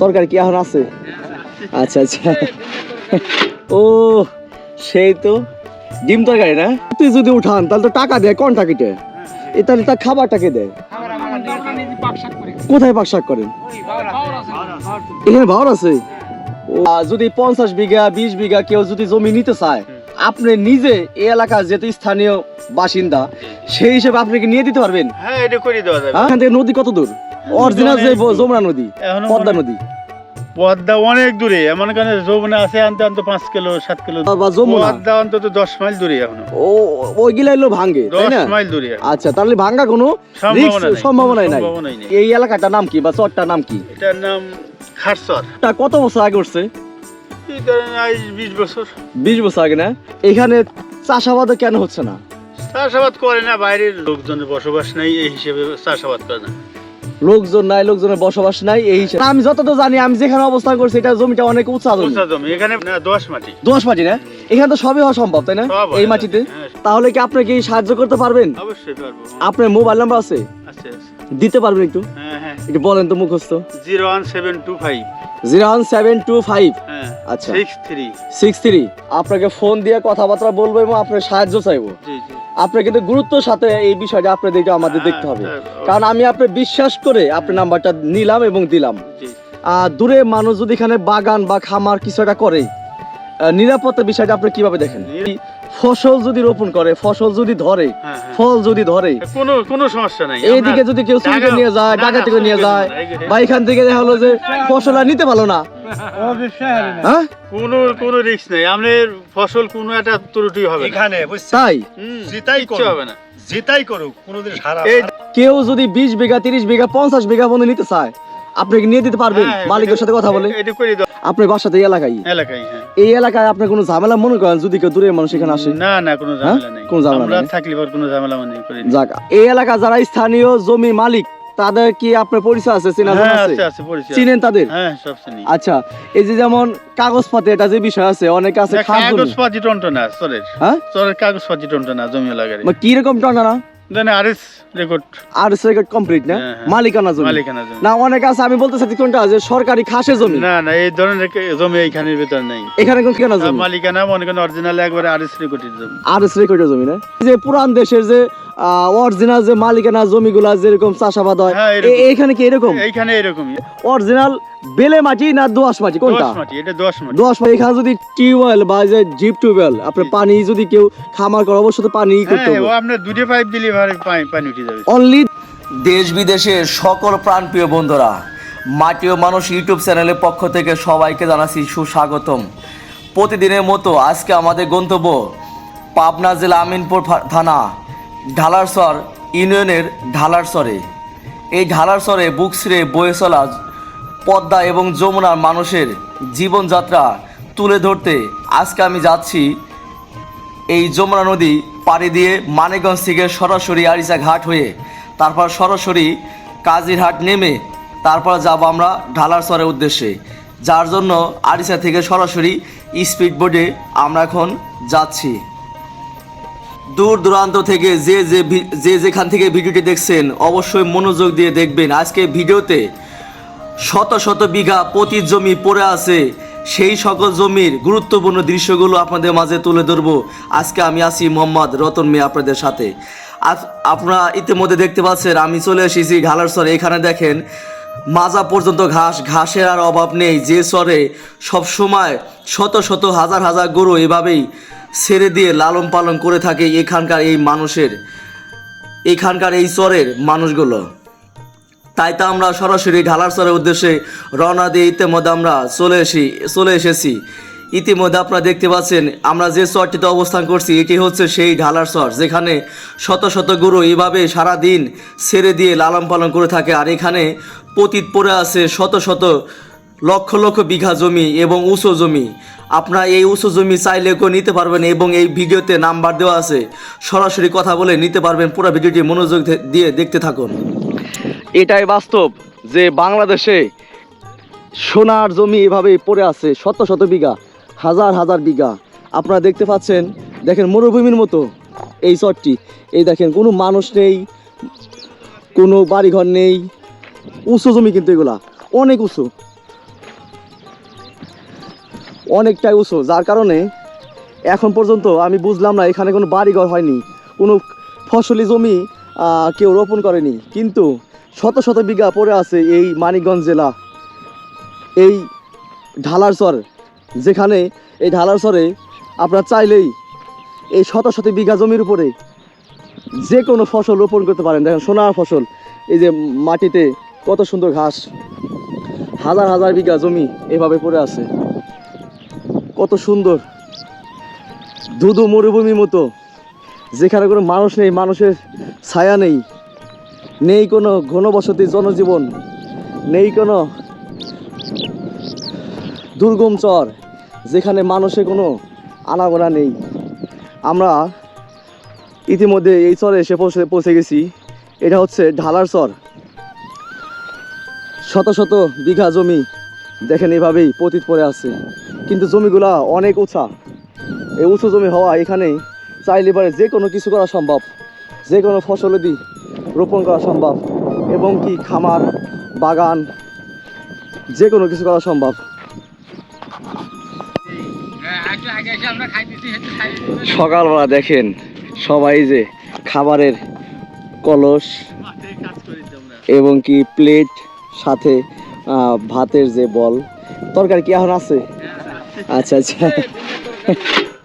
তরকারি কি এখন আছে? আচ্ছা আচ্ছা। ও, সেই তো। ডিম তরকারি না? তুই যদি উঠান, তাহলে তো টাকা দেয়, কোন টাকিতে এ, তাহলে তার খাবারটাকে দেয়? কোথায় পাকশাক করেন? এখানে ভাওর আছে? যদি পঞ্চাশ বিঘা, বিশ বিঘা কেউ যদি জমি নিতে চায় আপনি নিজে এই এলাকার যেহেতু স্থানীয় বাসিন্দা সেই হিসেবে আপনি কি নিয়ে দিতে পারবেন? হ্যাঁ এটা করে দেওয়া যাবে। হ্যাঁ? এখান থেকে নদী কত দূর? অরিজিনাল যে যমুনা নদী পদ্মা নদী। পদ্মা অনেক দূরে এমন কারণে যৌবনে আছে আনতে আনতে পাঁচ কিলো সাত কিলো যমুনা। পদ্মা অন্তত দশ মাইল দূরে এখনও। ও ওইগুলা এলো ভাঙ্গে তাই দশ না? মাইল দূরে। আচ্ছা তাহলে ভাঙ্গা কোনো। সম্ভাবনাই নাই। এই এলাকাটার নাম কি বা চরটার নাম কি? এটার নাম খারসর। কত বছর আগে উঠছে? এই ধরেন আজ বিশ বছর? বিশ বছর আগে না? এখানে চাষাবাদও কেন হচ্ছে না? চাষাবাদ করে না বাইরের লোকজনের বসবাস নাই এই হিসেবে চাষাবাদ করে না। লোকজন নাই লোকজনের বসবাস নাই এই হিসেবে। আমি যতটা জানি আমি যেখানে অবস্থান করছি এটা জমিটা অনেক উঁচা জমি। উঁচা জমি এখানে দোয়াশ মাটি। দোয়াশ মাটি না? এখানে তো সবই হওয়া সম্ভব তাই না? সব এই মাটিতে? হ্যাঁ, তাহলে কি আপনি কি সাহায্য করতে পারবেন? অবশ্যই পারব। আপনার মোবাইল নাম্বার আছে? আচ্ছা আচ্ছা দিতে পারবেন একটু? হ্যাঁ হ্যাঁ। একটু বলেন তো মুখস্থ। Zero one seven two five. Zero one seven two five. হ্যাঁ আচ্ছা। সিক্স থ্রি সিক্স থ্রি আপনাকে ফোন দিয়ে কথাবার্তা বলব এবং আপনার সাহায্য চাইব। আপনার কিন্তু গুরুত্বের সাথে এই বিষয়টা আপনাদেরকে আমাদের দেখতে হবে। হ্যাঁ, কারণ আমি আপনার বিশ্বাস করে আপনার নাম্বারটা নিলাম এবং দিলাম। দূরে মানুষ যদি এখানে বাগান বা খামার কিছু একটা করে আহ, নিরাপত্তার বিষয়টা আপনি কীভাবে দেখেন? ফসল যদি রোপণ করে ফসল যদি ধরে হ্যাঁ হ্যাঁ। ফল যদি ধরে কোনো কোনো সমস্যা নাই। এইদিকে যদি কেউ চুরি করে নিয়ে যায় ডাকাতি করে নিয়ে যায় বা এখান থেকে দেখা হলো যে ফসল আর নিতে পারল না। হ্যাঁ? কোনো কোনো রিস্ক নেই। আমাদের ফসল কোনো একটা ত্রুটি হবে না। এখানে তাই? জিতাই কিচ্ছু হবে না। জিতাই করুক কোনোদিন সারা কেউ যদি বিশ বিঘা তিরিশ বিঘা পঞ্চাশ বিঘা বন্ধু নিতে চায় আপনি কি নিয়ে দিতে পারবেন? মালিকের সাথে কথা বলে। এটা করে দাও। আপনার বাসাতে এলাকায়? এলাকায় হ্যাঁ। এই এলাকায় আপনার কোনো ঝামেলা মনে করেন যদি কেউ দূরের মানুষ এখানে আসে? না না কোনো হ্যাঁ? ঝামেলা নেই। কোনো ঝামেলা আমরা নেই? থাকলে পর কোনো ঝামেলা মনে করি। যাক এই এলাকা যারা স্থানীয় জমি মালিক তাদের কি আপনার পরিচয় আছে? চেনা জানা হ্যাঁ আছে? আছে আছে পরিচয় চিনেন তাদের? হ্যাঁ সব চিনি। আচ্ছা এই যে যেমন কাগজপাতি এটা যে বিষয় আছে অনেকে আছে না, খাস জমি। কাগজ পাতি টন্ট না চরের। হ্যাঁ? চরের কাগজ পাতি টন্ট না জমি লাগারে কি রকম টানা না? দেন আরএস রেকর্ড কমপ্লিট না? হ্যাঁ, হ্যাঁ। মালিকানা জমি। মালিকানা জমি। না অনেক আছে আমি বলতে চাচ্ছি কোনটা যে সরকারি খাসে জমি? না না এই ধরনের জমি এইখানের ভিতর নেই। এখানে কোন কেনা জমি? মালিকানা মনে করেন অরিজিনাল একবারে আরএস রেকর্ডের জমি। রেকর্ডের জমি না? যে পুরান দেশের যে অরিজিনাল যে মালিকানা জমিগুলা যেরকম চাষাবাদ হয় হ্যাঁ, এরকম। এ- এইখানে কি এরকম? এইখানে এরকমই। অরিজিনাল বেলে মাটি না দোয়াশ মাটি কোনটা? এটা দশ মাটি। দোয়াশ মাটি এখানে যদি টিউবওয়েল বা যে জিপ টিউবওয়েল আপনার পানি যদি কেউ খামার করে অবশ্যই তো পানি করতে হ্যাঁ ও হবে আপনার দুটো পাইপ দিলে পানি পানি উঠে যাবে। অনলি দেশ বিদেশের সকল প্রাণপ্রিয় বন্ধুরা মাটি ও মানুষ ইউটিউব চ্যানেলের পক্ষ থেকে সবাইকে জানাচ্ছি সুস্বাগতম। প্রতিদিনের মতো আজকে আমাদের গন্তব্য পাবনা জেলা আমিনপুর থানা। ঢালারসর ইউনিয়নের ঢালারসরে এই ঢালারসরে বুক ছিঁড়ে বয়ে চলা পদ্মা এবং যমুনার মানুষের জীবনযাত্রা তুলে ধরতে আজকে আমি যাচ্ছি এই যমুনা নদী পাড়ি দিয়ে মানিকগঞ্জ থেকে সরাসরি আরিচা ঘাট হয়ে, তারপর সরাসরি কাজিরহাট নেমে, তারপর যাব আমরা ঢালারসরের উদ্দেশ্যে। যার জন্য আরিচা থেকে সরাসরি স্পিড বোর্ডে আমরা এখন যাচ্ছি। দূর দূরান্ত থেকে যে যে যে যেখান থেকে ভিডিওটি দেখছেন, অবশ্যই মনোযোগ দিয়ে দেখবেন। আজকে ভিডিওতে শত শত বিঘা প্রতি জমি পড়ে আছে। সেই সকল জমির গুরুত্বপূর্ণ দৃশ্যগুলো আপনাদের মাঝে তুলে ধরবো। আজকে আমি আছি মোহাম্মদ রতন মিয়া আপনাদের সাথে। আপনারা ইতিমধ্যে দেখতে পাচ্ছেন, আমি চলে এসেছি সরে এখানে দেখেন, মাজা পর্যন্ত ঘাস, ঘাসের আর অভাব নেই। যে সরে সবসময় শত শত, হাজার হাজার গরু এভাবেই ছেড়ে দিয়ে লালন পালন করে থাকে এখানকার এই মানুষের, এখানকার এই চরের মানুষগুলো। তাই তো আমরা সরাসরি ঢালারসরের উদ্দেশ্যে রওনা দিয়ে ইতিমধ্যে আমরা চলে এসি, চলে এসেছি। ইতিমধ্যে আপনারা দেখতে পাচ্ছেন, আমরা যে চরটিতে অবস্থান করছি, এটি হচ্ছে সেই ঢালার চর, যেখানে শত শত গরু এভাবে সারা দিন ছেড়ে দিয়ে লালন পালন করে থাকে। আর এখানে পতিত পড়ে আছে শত শত লক্ষ লক্ষ বিঘা জমি এবং উঁচু জমি। আপনারা এই উঁচু জমি চাইলে নিতে পারবেন এবং এই ভিডিওতে নাম্বার দেওয়া আছে। সরাসরি কথা বলে নিতে পারবেন, পুরো ভিডিওটি মনোযোগ দিয়ে দেখতে থাকুন। এটাই বাস্তব যে বাংলাদেশে সোনার জমি এভাবে পড়ে আছে, শত শত বিঘা, হাজার হাজার বিঘা। আপনারা দেখতে পাচ্ছেন, দেখেন মরুভূমির মতো এই চরটি। এই দেখেন, কোনো মানুষ নেই, কোনো বাড়িঘর নেই, উঁচু জমি কিন্তু এগুলা, অনেক উঁচু। অনেকটাই উঁচু, যার কারণে এখন পর্যন্ত আমি বুঝলাম না, এখানে কোনো বাড়িঘর হয়নি, কোনো ফসলি জমি কেউ রোপণ করেনি। কিন্তু শত শত বিঘা পড়ে আছে এই মানিকগঞ্জ জেলা, এই ঢালারচর যেখানে এই ঢালারচরে আপনারা চাইলেই এই শত শত বিঘা জমির উপরে যে কোনো ফসল রোপণ করতে পারেন। দেখেন সোনার ফসল, এই যে মাটিতে কত সুন্দর ঘাস, হাজার হাজার বিঘা জমি এভাবে পড়ে আছে। কত সুন্দর। ধুধু মরুভূমির মতো। যেখানে কোনো মানুষ নেই, মানুষের ছায়া নেই। নেই কোনো ঘনবসতি জনজীবন। নেই কোনো দুর্গম চর, যেখানে মানুষের কোনো আনাগোনা নেই। আমরা ইতিমধ্যে এই চরে এসে পৌঁছে পৌঁছে গেছি। এটা হচ্ছে ঢালার চর। শত শত বিঘা জমি দেখেন এভাবেই পতিত পড়ে আছে। কিন্তু জমিগুলা অনেক উঁচা। এই উঁচু জমি হওয়া এখানে চাইলে পারে যে কোনো কিছু করা সম্ভব। যে কোনো ফসলাদি রোপণ করা সম্ভব। এবং কি খামার, বাগান, যে কোনো কিছু করা সম্ভব। সকালবেলা দেখেন সবাই যে খাবারের কলস এবং কি প্লেট, সাথে ভাতের যে বল। তরকারি কি এখন আছে? আচ্ছা আচ্ছা।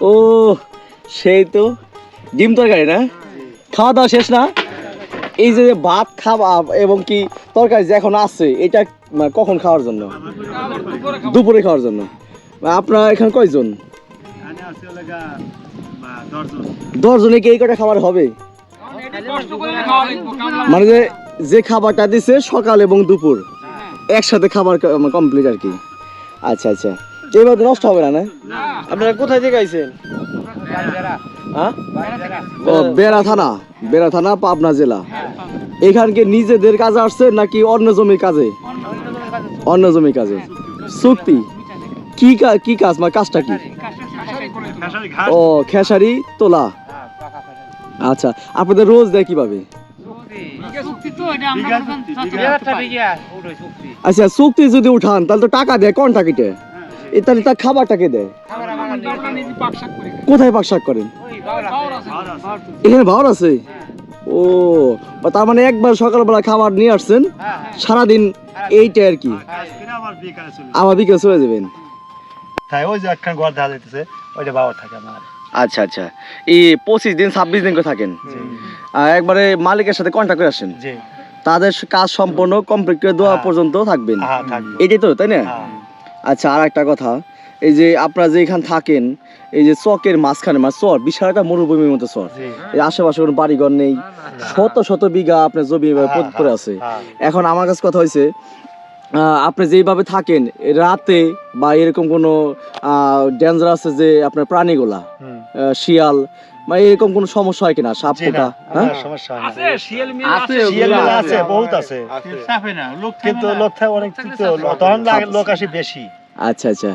ও, সেই তো। ডিম তরকারি না? খাওয়া দাওয়া শেষ না? এই যে ভাত খাওয়া এবং কি তরকারি যে এখন আছে, এটা কখন খাওয়ার জন্য? দুপুরে খাওয়ার জন্য। আপনার এখানে কয়জন। দশজনে কি এই কটা খাবার হবে? মানে যে যে খাবারটা দিছে সকাল এবং দুপুর, একসাথে খাবার কমপ্লিট আর কি। আচ্ছা আচ্ছা। এবার নষ্ট হবে না না। আপনারা কোথায় থেকে আইছেন? হ্যাঁ? ও বেড়া থানা। বেড়া থানা পাবনা জেলা। এখানকে নিজেদের কাজে আসছে নাকি অন্য জমির কাজে? অন্য জমির কাজে। চুক্তি কি কা- কি কাজ? মানে কাজটা কি? ও খেসারি তোলা। আচ্ছা আপনাদের রোজ দেয় কীভাবে। আচ্ছা চুক্তি যদি উঠান তাহলে তো টাকা দেয় কোন টাকিতে এ তাহলে তার খাবারটাকে দেয়। কোথায় পাক শাক করেন? এখানে ভাওয়ার আছে? ও তার মানে একবার সকালবেলা খাবার নিয়ে আসছেন সারাদিন এইটা আর কি। আবার বিকালে চলে যাবেন। ওই যে একখান ঘর দেখা যাইতেছে, ওইটা বাবার থাকে আমার। আচ্ছা আচ্ছা। এই পঁচিশ দিন ছাব্বিশ দিন করে থাকেন? আর একবারে মালিকের সাথে কন্ট্যাক্ট করে আসেন? তাদের কাজ সম্পূর্ণ কমপ্লিট করে দেওয়া হ্যাঁ। পর্যন্ত থাকবেন? হ্যাঁ, এটাই তো তাই না? হ্যাঁ। আচ্ছা আর একটা কথা। এই যে আপনারা যে এখানে থাকেন এই যে চকের মাঝখানে মানে চর বিশাল একটা মরুভূমির মতো চর। এই আশেপাশে কোনো বাড়িঘর নেই। শত শত বিঘা আপনার জমি এভাবে পতিত করে আছে। হ্যাঁ। এখন আমার কাছে কথা হয়েছে আহ, আপনি যেইভাবে থাকেন রাতে বা এরকম কোনো ডেঞ্জার আছে যে আপনার প্রাণীগুলা শিয়াল বা এরকম কোনো সমস্যা হয় কিনা সাপ পোকা হ্যাঁ। আছে শিয়াল মেলা আছে, বহুত আছে। চাপে না লোক কিন্তু লোক থাকে অনেক তখন লোক আসে বেশি। আচ্ছা আচ্ছা।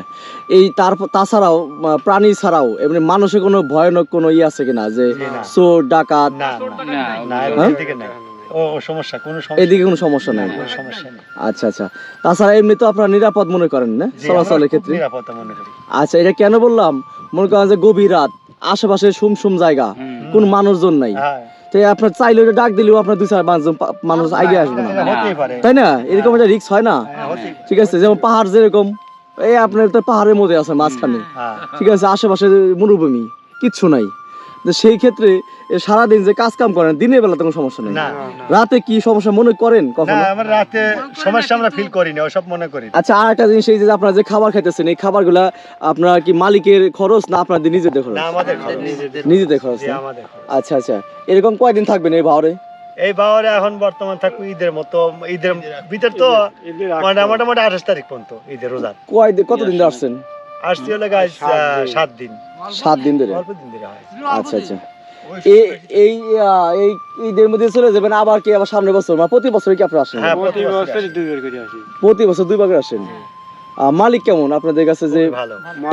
এই তারপর তাছাড়াও প্রাণী ছাড়াও এমনি মানুষের কোনো ভয়ানক কোনো ইয়ে আছে কিনা যে চোর ডাকাত? না না না হ্যাঁ? ও সমস্যা কোনো সমস্যা এদিকে কোনো সমস্যা নাই। সমস্যা নেই। আচ্ছা আচ্ছা। তাছাড়া এমনি তো আপনারা নিরাপদ মনে করেন না চলাচলের ক্ষেত্রে? মনে করি। আচ্ছা এটা কেন বললাম? মনে করেন যে গভীর রাত। আশেপাশে সুম সুম জায়গা কোন মানুষজন নাই। হ্যাঁ। তো আপনার চাইলে ডাক দিলেও আপনার দুই চার পাঁচজন মানুষ আগে আসবে না। পারে। তাই না? এরকম একটা রিস্ক হয় না? হ্যাঁ, ঠিক আছে যেমন পাহাড় যেরকম এই আপনার তো পাহাড়ের মধ্যে আছে মাঝখানে। হ্যাঁ। ঠিক আছে আশেপাশে মরুভূমি কিচ্ছু নাই। সেই ক্ষেত্রে সারাদিন যে কাজ কাম করেন দিনের বেলা তো কোনো সমস্যা নেই। রাতে কি সমস্যা মনে করেন না কখনো? আমরা রাতে সমস্যা আমরা ফিল করি না ওসব মনে করি আচ্ছা আর একটা জিনিস এই যে আপনারা যে খাবার খাইতেছেন এই খাবারগুলা আপনার কি মালিকের খরচ না আপনাদের নিজেদের খরচ? না আমাদের খরচ। নিজেদের খরচ। না? আমাদের আচ্ছা আচ্ছা। এরকম কয়দিন থাকবেন এই ভাওরে এই বাবারে এখন বর্তমান থাকব ঈদের মতো ঈদের ভিতর তো মানে মোটামুটি আঠাশ তারিখ পর্যন্ত ঈদের রোজার কয় দিন কতদিন ধরে আসছেন? আসছি হলে গাছ সাত দিন। সাত দিন। ধরে। অল্প দিন ধরে আচ্ছা আচ্ছা। এই এই ঈদের মধ্যে চলে যাবেন আবার কি আবার সামনে বছর? মানে প্রতি বছর কি আপনারা আসেন? হ্যাঁ প্রতি বছর আসি। প্রতি বছর দুই ভাগে আসেন? আহ, মালিক কেমন আপনাদের কাছে যে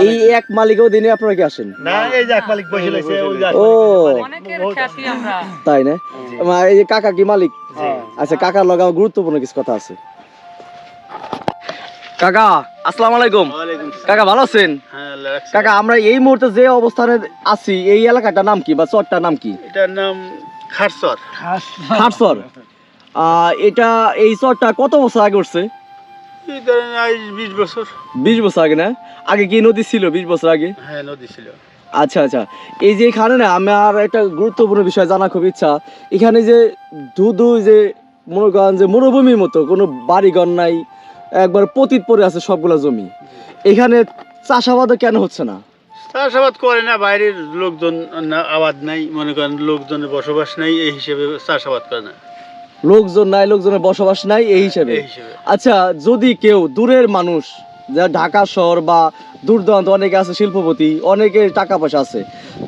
এই এক মালিকেও দিনে আপনারা কি আসেন? না এই যে এক মালিক বসে রয়েছে ওই যে এক ও। তাই না? এই যে কাকা কি মালিক? আচ্ছা কাকার লগা গুরুত্বপূর্ণ কিছু কথা আছে। কাকা আসসালামু আলাইকুম। কাকা ভালো আছেন? হ্যাঁ। কাকা আমরা এই মুহূর্তে যে অবস্থানে আছি এই এলাকাটার নাম কি বা চরটার নাম কি? এটার নাম খারসর। আহ, এটা এই চরটা কত বছর আগে উঠছে? বিশ বছর। বিশ বছর আগে না? আগে কি নদী ছিল বিশ বছর আগে? হ্যাঁ নদী ছিল। আচ্ছা আচ্ছা। এই যে এখানে না আমার একটা গুরুত্বপূর্ণ বিষয় জানা খুব ইচ্ছা। এখানে যে ধুধু যে মনে করেন যে মরুভূমির মতো কোনো বাড়িঘর নাই একবার পতিত পড়ে আছে সবগুলা জমি। এখানে চাষাবাদও কেন হচ্ছে না? চাষাবাদ করে না বাইরের লোকজন আবাদ নাই মনে করেন লোকজনের বসবাস নাই এই হিসেবে চাষাবাদ করে না। লোকজন নাই লোকজনের বসবাস নাই এই হিসেবে। আচ্ছা যদি কেউ দূরের মানুষ যারা ঢাকা শহর বা দূর দূরান্ত অনেকে আছে শিল্পপতি অনেকে টাকা পয়সা আছে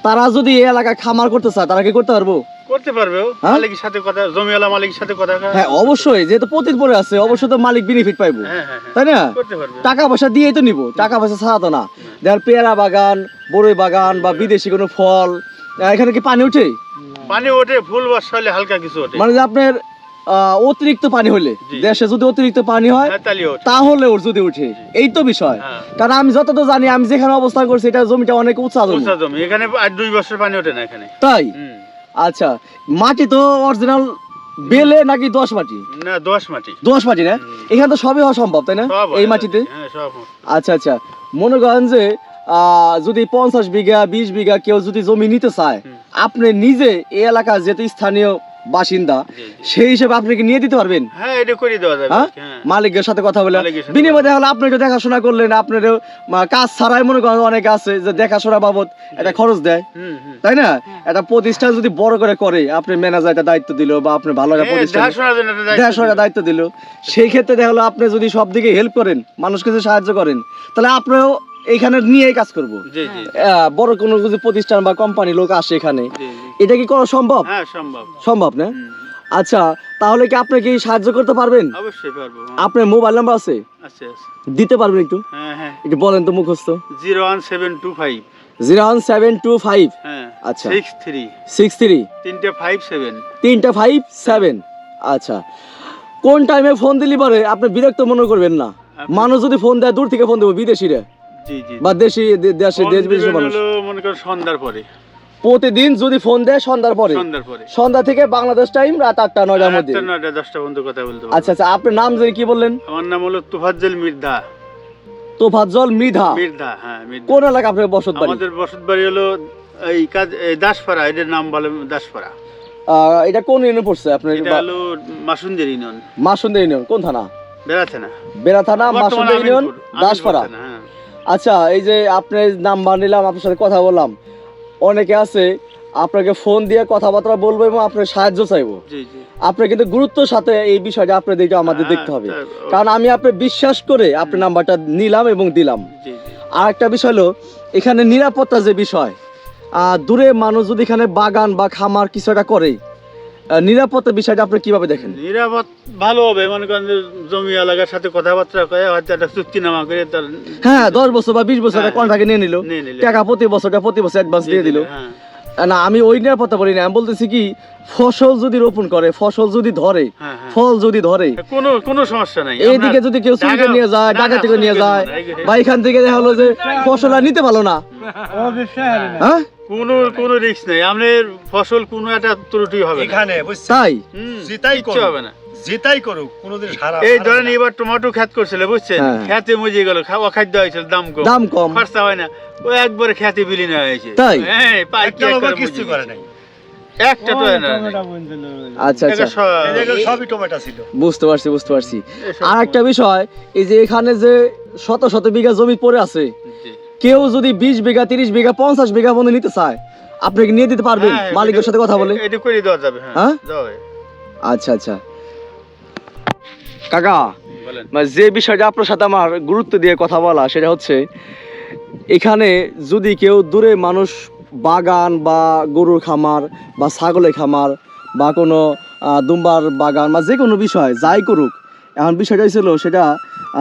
তারা যদি এই এলাকায় খামার করতে চায় তারা কি করতে পারব? করতে পারবে হ্যাঁ? মালিকের সাথে কথা জমিওয়ালা মালিকের সাথে কথা হ্যাঁ অবশ্যই যেহেতু পতিত আছে অবশ্যই তো মালিক বেনিফিট পাইবো। হ্যাঁ হ্যাঁ তাই না? টাকা পয়সা দিয়েই তো নিব টাকা পয়সা ছাড়া তো না। যার পেয়ারা বাগান বড়ই বাগান বা বিদেশি কোনো ফল এখানে কি পানি ওঠে পানি ওঠে ফুল বর্ষা হলে হালকা কিছু ওঠে। মানে আপনার অতিরিক্ত পানি হলে দেশে যদি অতিরিক্ত পানি হয় তাহলে ওর যদি উঠে এই তো বিষয়। কারণ আমি যতটা জানি আমি যেখানে অবস্থান করছি এটা জমিটা অনেক উঁচা জমি। এখানে আর দুই বছর পানি ওঠে না এখানে। তাই। আচ্ছা মাটি তো অরিজিনাল বেলে নাকি দশ মাটি? না দশ মাটি। দশ মাটি না? এখানে তো সবই হওয়া সম্ভব তাই না? এই মাটিতে? হ্যাঁ। আচ্ছা আচ্ছা। মনে করেন যে আহ, যদি পঞ্চাশ বিঘা বিশ বিঘা কেউ যদি জমি নিতে চায় আপনি নিজে এই এলাকা যেতে স্থানীয় বাসিন্দা। সেই হিসেবে আপনি কি নিয়ে দিতে পারবেন? হ্যাঁ এটা করে দেওয়া যাবে হ্যাঁ? হ্যাঁ। মালিকের সাথে কথা বলে। বিনিময়ে দেখা হলো আপনাকে দেখাশোনা করলেন আপনার কাজ ছাড়াই মনে করেন অনেক আছে যে দেখাশোনা বাবদ একটা খরচ দেয়। হুম হুম। তাই না? একটা প্রতিষ্ঠান যদি বড় করে করে আপনি ম্যানেজার একটা দায়িত্ব দিল বা আপনি ভালো একটা হ্যাঁ, প্রতিষ্ঠান দেখাশোনার একটা দায়িত্ব দিল। দায়িত্ব দিল। সেই ক্ষেত্রে দেখা হলো আপনি যদি সব দিকে হেল্প করেন মানুষকে যদি সাহায্য করেন তাহলে আপনিও এইখানে নিয়েই কাজ করব। বড় কোনো প্রতিষ্ঠান বা কোম্পানি লোক আসে এখানে। এটা কি করা সম্ভব? হ্যাঁ সম্ভব। না? আচ্ছা তাহলে কি আপনি কি সাহায্য করতে পারবেন? অবশ্যই পারব। আপনার মোবাইল নাম্বার আছে? আচ্ছা দিতে পারবেন একটু? হ্যাঁ হ্যাঁ। একটু বলেন তো মুখস্থ। Zero one seven two five. Zero one seven two five. হ্যাঁ আচ্ছা। Six three. Six three. তিনটে ফাইভ সেভেন। তিনটা ফাইভ সেভেন। আচ্ছা। কোন টাইমে ফোন দিলি পারে? আপনি বিরক্ত মনে করবেন না। মানুষ যদি ফোন দেয় দূর থেকে ফোন দেবো বিদেশিরা। বা দেশি দেশে দেশ বিদেশের মানুষ। মনে করেন সন্ধ্যার পরে। প্রতিদিন যদি ফোন দেয় সন্ধ্যার পরে। সন্ধ্যা থেকে বাংলাদেশ টাইম রাত আটটা নয়টার মধ্যে। নয়টা দশটা পর্যন্ত কথা বলতে আচ্ছা আচ্ছা আপনার নাম জানি কি বললেন? আমার নাম হলো তুফাজ্জল মির্ধা। তোফাজ্জল মৃধা হ্যাঁ কোন এলাকা আপনার বসত বাড়ি? আমাদের বসত বাড়ি হলো এই কাজ দাসপাড়া এটার নাম বলে দাসপাড়া। এটা কোন ইউনিয়ন পড়ছে আপনার? এটা হলো মাসুন্দের ইউনিয়ন। মাসুন্দর ইউনিয়ন কোন থানা? বেড়াচ্ছে না বেড়া থানা মাসুন্দর ইউনিয়ন দাসপাড়া। আচ্ছা এই যে আপনার নাম্বার নিলাম আপনার সাথে কথা বললাম। অনেকে আছে আপনাকে ফোন দিয়ে কথাবার্তা বলব এবং আপনার সাহায্য চাইব। আপনার কিন্তু গুরুত্বের সাথে এই বিষয়টা আপনাদের একটু আমাদের দেখতে হবে। কারণ আমি আপনার বিশ্বাস করে আপনার নাম্বারটা নিলাম এবং দিলাম। আর একটা বিষয় হলো এখানে নিরাপত্তা যে বিষয় দূরে মানুষ যদি এখানে বাগান বা খামার কিছু একটা করে নিরাপত্তা বিষয়টা আপনি কীভাবে দেখেন? নিরাপদ ভালো হবে মনে করেন জমি এলাকার সাথে কথাবার্তা কয়ে হয়তো একটা চুক্তিনামা করে তার হ্যাঁ দশ বছর বা বিশ বছর হ্যাঁ, কন্ট্রাক্টে নিয়ে নিল। নিয়ে টাকা প্রতি বছরটা প্রতি বছর অ্যাডভান্স দিয়ে দিল হ্যাঁ। না আমি ওই নিরাপত্তা বলি না আমি বলতেছি কি ফসল যদি রোপণ করে ফসল যদি ধরে হ্যাঁ, হ্যাঁ। ফল যদি ধরে কোনো কোনো সমস্যা নাই। এইদিকে যদি কেউ চুরি নিয়ে যায় ডাকা থেকে নিয়ে যায় বা এখান থেকে দেখা হলো যে ফসল আর নিতে পারল না। হ্যাঁ? কোনো কোনো রিস্ক নেই। আপনার ফসল কোনো একটা ত্রুটি হবে না। এখানে বুঝছেন? তাই? যেটাই করুক। হবে না। করুক কোনোদিন সারা এই ধরেন এবার টমেটো করছিল বুঝছেন? হ্যাঁ। খ্যাতে মজে গেল খাওয়া খাদ্য হয়েছিল দাম কম। দাম কম। খরচা হয় না। ও একবারে খ্যাতে বিলীন হয়েছে তাই? হ্যাঁ পাই কিচ্ছু করে নাই। একটা তো না আচ্ছা আচ্ছা। সবই টমেটো ছিল। বুঝতে পারছি বুঝতে পারছি। আর একটা বিষয় এই যে এখানে যে শত শত বিঘা জমি পড়ে আছে। কেউ যদি বিশ বিঘা তিরিশ বিঘা পঞ্চাশ বিঘা মনে নিতে চায় আপনি কি নিয়ে দিতে পারবেন? হ্যাঁ, মালিকের সাথে কথা বলে। এটা করে দেওয়া যাবে হ্যাঁ। হ্যাঁ? আচ্ছা আচ্ছা। কাকা মানে যে বিষয়টা আপনার সাথে আমার গুরুত্ব দিয়ে কথা বলা সেটা হচ্ছে এখানে যদি কেউ দূরে মানুষ বাগান বা গরুর খামার বা ছাগলের খামার বা কোনো দুম্বার বাগান বা যে কোনো বিষয় যাই করুক এখন বিষয়টা ছিল সেটা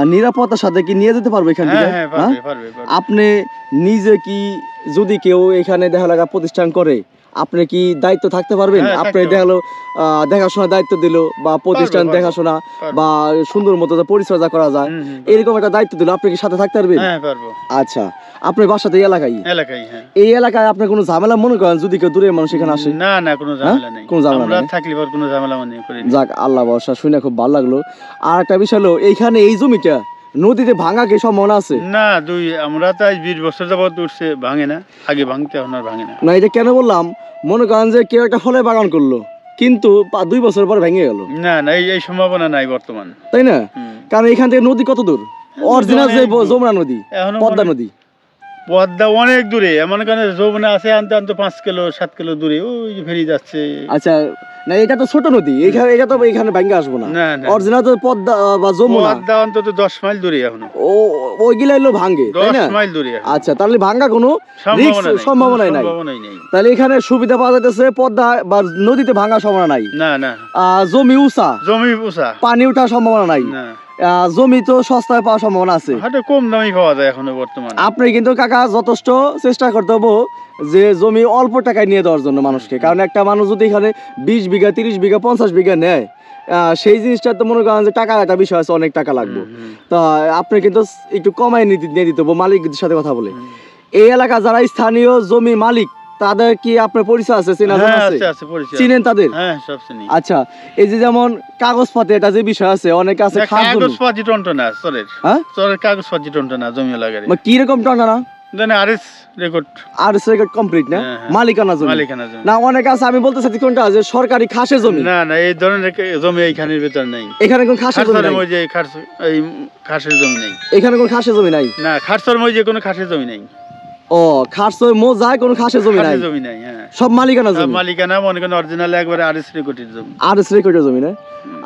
নিরাপত্তার সাথে কি নিয়ে যেতে পারবে এখান থেকে হ্যাঁ হ্যাঁ হ্যাঁ? পারবে। আপনি নিজে কি যদি কেউ এখানে দেখা লাগা প্রতিষ্ঠান করে আপনি কি দায়িত্ব থাকতে পারবেন? হ্যাঁ, আপনি দেখাল দেখাশোনার দায়িত্ব দিল বা প্রতিষ্ঠান দেখাশোনা বা সুন্দর মতো পরিচর্যা করা যায় এরকম একটা দায়িত্ব দিল আপনি কি সাথে থাকতে পারবেন? হ্যাঁ আচ্ছা আপনার বাসাতে এই এলাকায়? এলাকায় হ্যাঁ। এই এলাকায় আপনি কোনো ঝামেলা মনে করেন যদি কেউ দূরের মানুষ এখানে আসে? না না কোনো ঝামেলা নেই। কোনো ঝামেলা নেই? থাকলে পর কোনো ঝামেলা মনে করি যাক আল্লাহ বর্ষা শুনে খুব ভালো লাগল। আর একটা বিষয় হলো এইখানে এই জমিটা নদীতে ভাঙা কি সম্ভাবনা আছে? না দুই আমরা তো আজ বিশ বছর যাবত উঠছে ভাঙে না আগে ভাঙতে এখন আর ভাঙে না। না এটা কেন বললাম মনে করেন যে কেউ একটা ফলের বাগান করল কিন্তু দুই বছর পর ভেঙে গেল। না না এই সম্ভাবনা নাই বর্তমান। তাই না? কারণ এখান থেকে নদী কত দূর? অরিজিনাল যে যমুনা নদী এখনও পদ্মা নদী। পদ্মা অনেক দূরে। এমন কারণে যমুনা আছে আনতে আনতে পাঁচ কিলো সাত কিলো দূরে ওই যে ফেরি যাচ্ছে। আচ্ছা না এটা তো ছোট নদী এখানে এটা তো এখানে আসব না। অরিজিনাল তো পদ্মা বা যমুনা। পদ্মা অন্তত দশ মাইল দূরে এখন। ও ওইগুলা হলো ভাঙ্গে তাই না না? মাইল দূরে আচ্ছা তাহলে ভাঙ্গা কোনো সম্ভাবনা নাই, সম্ভাবনাই নাই। তাহলে এখানে সুবিধা পাওয়া যাইতেছে পদ্মা বা নদীতে ভাঙ্গা সম্ভাবনা নাই। না না। জমি উঁচা। জমি পানি ওঠার সম্ভাবনা নাই। না। জমি তো সস্তায় পাওয়ার সম্ভাবনা আছে। হাটে কম দামি পাওয়া যায় এখনও বর্তমানে। আপনি কিন্তু কাকা যথেষ্ট চেষ্টা করতে হব যে জমি অল্প টাকায় নিয়ে দেওয়ার জন্য মানুষকে। কারণ একটা মানুষ যদি এখানে বিশ বিঘা তিরিশ বিঘা পঞ্চাশ বিঘা নেয় আহ, সেই জিনিসটা তো মনে করেন যে টাকার একটা বিষয় আছে অনেক টাকা লাগবে। তা আপনি কিন্তু একটু কমায় নিতে নিয়ে দিতে হবে মালিকদের সাথে কথা বলে। এই এলাকা যারা স্থানীয় জমি মালিক তাদের কি আপনার পরিচয় আছে চেনা হ্যাঁ আছে? আছে আছে পরিচয় চিনেন তাদের? হ্যাঁ সব চিনি। আচ্ছা এই যে যেমন কাগজপাতি এটা যে বিষয় আছে অনেকে আছে না, খাস জমি কাগজ টন্টনা চরের হ্যাঁ? চরের কাগজ পাতি টন্টনা জমি লাগারে মানে কি রকম টানা না দেন আরএস রেকর্ড আর রেকর্ড কমপ্লিট না? হ্যাঁ, হ্যাঁ। মালিকানা জমি। মালিকানা জমি। না অনেক আছে আমি বলতে চাচ্ছি কোনটা? যে সরকারি খাসের জমি? না না এই ধরনের জমি এইখানের ভিতর নেই। এখানে কোন খাসের জমি নাই? মধ্যে খাস এই খাসের জমি নেই। এখানে কোন খাসের জমি নাই? না খাসের মধ্যে কোনো খাসের জমি নেই। ও খাসের মোজায় কোন খাসের জমি নাই? জমি নাই হ্যাঁ। সব মালিকানা জমি? মালিকানা মনে করেন অরিজিনাল একবারে আরএস রেকর্ডের জমি। আর রেকর্ডের জমি না?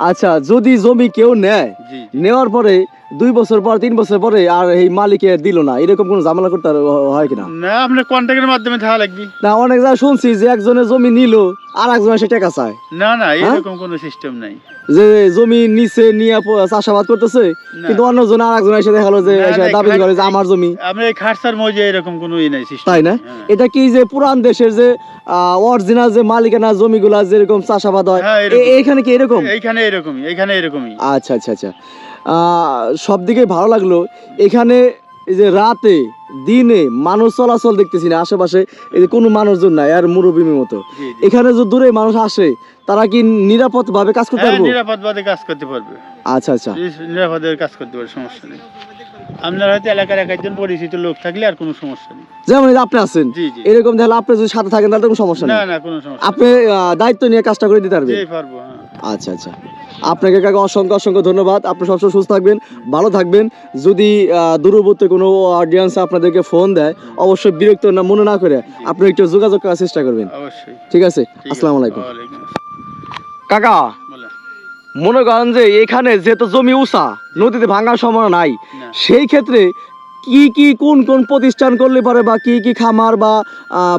আচ্ছা যদি জমি কেউ নেয় নেওয়ার পরে দুই বছর পর তিন বছর পরে আর এই মালিকে দিল না। এরকম কোনো ঝামেলা করতে হয় কিনা? না আপনার কন্ট্যাক্টের মাধ্যমে থাকা লাগবে। না অনেক জায়গায় শুনছি যে একজনের জমি নিল আর একজনের সে টাকা চায়। না না হ্যাঁ? এরকম কোনো সিস্টেম নাই। যে জমি নিচে নিয়ে চাষাবাদ করতেছে। কিন্তু অন্যজন আর একজন এসে দেখাল যে এসে দাবি করে যে আমার জমি। আমরা এই খাটসার মধ্যে এরকম কোনো ই নাই সিস্টেম তাই না? এটা কি যে পুরান দেশের যে অরিজিনাল যে মালিকানা জমিগুলা যেরকম চাষাবাদ হয় হ্যাঁ, এরকম। এ- এইখানে কি এরকম? এইখানে এরকমই এইখানে এরকমই। আচ্ছা আচ্ছা আচ্ছা। সব দিকে ভালো লাগল। এখানে এই যে রাতে দিনে মানুষ চলাচল দেখতেছি না আশেপাশে এই যে কোনো মানুষজন নাই আর মুরব্বীর মতো। এখানে যে দূরে মানুষ আসে তারা কি নিরাপদ ভাবে কাজ করতে হ্যাঁ পারব? নিরাপদভাবে কাজ করতে পারবে। আচ্ছা আচ্ছা। নিরাপদে কাজ করতে পারবে সমস্যা নেই। আপনার হয়তো এলাকার এক একজন পরিচিত লোক থাকলে আর কোনো সমস্যা নেই। যেমন আপনি আছেন এরকম তাহলে আপনি যদি সাথে থাকেন তাহলে কোনো সমস্যা নেই। না কোনো সমস্যা আপনি দায়িত্ব নিয়ে কাজটা করে দিতে পারবেন? জি পারব হ্যাঁ। আচ্ছা আচ্ছা। আপনাকে কাকা অসংখ্য অসংখ্য ধন্যবাদ। আপনি সবসময় সুস্থ থাকবেন ভালো থাকবেন। যদি দূরবর্তী কোনো অডিয়েন্স আপনাদেরকে ফোন দেয় অবশ্যই বিরক্ত না মনে না করে আপনি একটু যোগাযোগ করার চেষ্টা করবেন। অবশ্যই। ঠিক আছে? আসসালামু আলাইকুম। কাকা মনে করেন যে এখানে যেহেতু জমি উষা নদীতে ভাঙার সম্ভাবনা নাই সেই ক্ষেত্রে কি কি কোন কোন প্রতিষ্ঠান করলে পারে বা কি কি খামার বা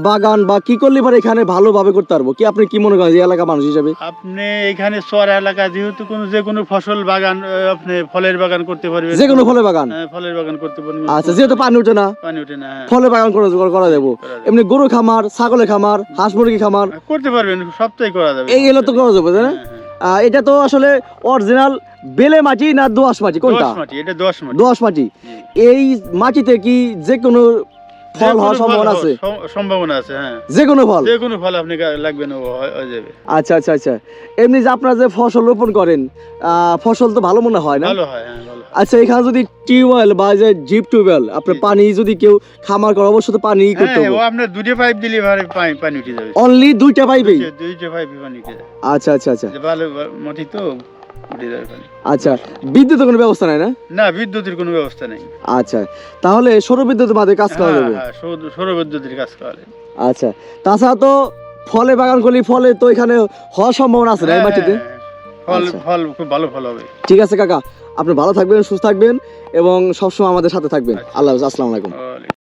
বাগান বা কি করলে পারে এখানে ভালোভাবে করতে পারব? কি আপনি কি মনে করেন যে এলাকা মানুষ হিসেবে? আপনি এখানে চর এলাকা যেহেতু কোনো যে কোনো ফসল বাগান আপনি ফলের বাগান করতে পারবেন। যে কোনো ফলে বাগান? হ্যাঁ, ফলের বাগান করতে পারবেন। আচ্ছা যেহেতু পানি ওঠে না পানি ওঠে না হ্যাঁ। ফলে বাগান করে করা যাব। এমনি গরু খামার ছাগলের খামার হাঁস মুরগি খামার? করতে পারবেন সবটাই করা যাবে। এই এগুলো তো করা যাবে তাই না? হ্যাঁ, এটা তো আসলে অরিজিনাল বেলে মাটি না দোআঁশ মাটি? কোনটা? এটা দোয়াশ মাটি। মাটি। এই মাটিতে কি যে কোনো ফল হওয়ার সম্ভাবনা আছে? সম- সম্ভাবনা আছে হ্যাঁ। যে কোনো ফল? যে কোনো ফল আপনি গা- লাগবে না হয়ে যাবে। আচ্ছা আচ্ছা আচ্ছা। এমনি যে আপনারা যে ফসল রোপণ করেন ফসল তো ভালো মনে হয় না? ভালো হয় হ্যাঁ ভালো আচ্ছা এখানে যদি টিউবওয়েল বা যে জিপ টিউবওয়েল আপনার পানি যদি কেউ খামার করে অবশ্যই তো পানি করতে হ্যাঁ ও হবে। আপনার দুটো পাইপ দিলে পানি পানি উঠে যাবে। অনলি দুইটা পাইবেই দুইটা- দুইটা পাইপ পানি উঠে যাবে আচ্ছা আচ্ছা আচ্ছা। ভালো মাটি তো। আচ্ছা বিদ্যুতের কোনো ব্যবস্থা নাই না? না বিদ্যুতের কোনো ব্যবস্থা নেই। আচ্ছা তাহলে সৌর বিদ্যুতের মাধ্যমে কাজ করা হ্যাঁ যাবে? হ্যাঁ সৌর- সৌর বিদ্যুতের কাজ করা আচ্ছা তাছাড়া তো ফলে বাগান করলে ফলে তো এখানে হওয়ার সম্ভাবনা আছে না এই হ্যাঁ, মাটিতে? হ্যাঁ, ফল আচ্ছা। ফল খুব ভালো ফল হবে। ঠিক আছে কাকা। আপনি ভালো থাকবেন সুস্থ থাকবেন এবং সবসময় আমাদের সাথে থাকবেন। আল্লাহ হাফেজ, আসসালামু আলাইকুম।